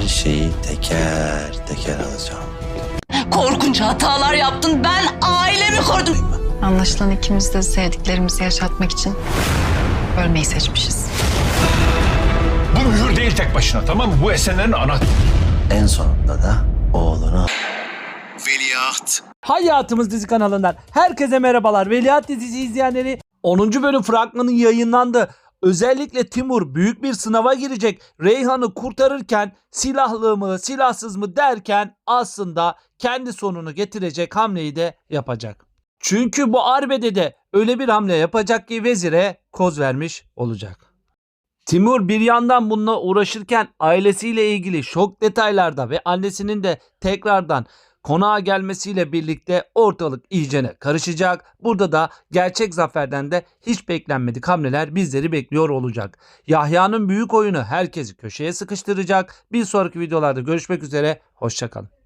şeyi teker teker alacağım. Korkunç hatalar yaptın. Ben ailemi korudum. Anlaşılan ikimiz de sevdiklerimizi yaşatmak için ölmeyi seçmişiz. Bu mühür değil tek başına tamam mı? Bu esenlerin anahtarı. En sonunda da oğlunu Hayatımız dizi kanalından herkese merhabalar. Veliaht dizisi izleyenleri 10. bölüm fragmanı yayınlandı. Özellikle Timur büyük bir sınava girecek. Reyhan'ı kurtarırken silahlı mı silahsız mı derken aslında kendi sonunu getirecek hamleyi de yapacak. Çünkü bu arbede de öyle bir hamle yapacak ki vezire koz vermiş olacak. Timur bir yandan bununla uğraşırken ailesiyle ilgili şok detaylarda ve annesinin de tekrardan konağa gelmesiyle birlikte ortalık iyicene karışacak. Burada da gerçek zaferden de hiç beklenmedik hamleler bizleri bekliyor olacak. Yahya'nın büyük oyunu herkesi köşeye sıkıştıracak. Bir sonraki videolarda görüşmek üzere. Hoşçakalın.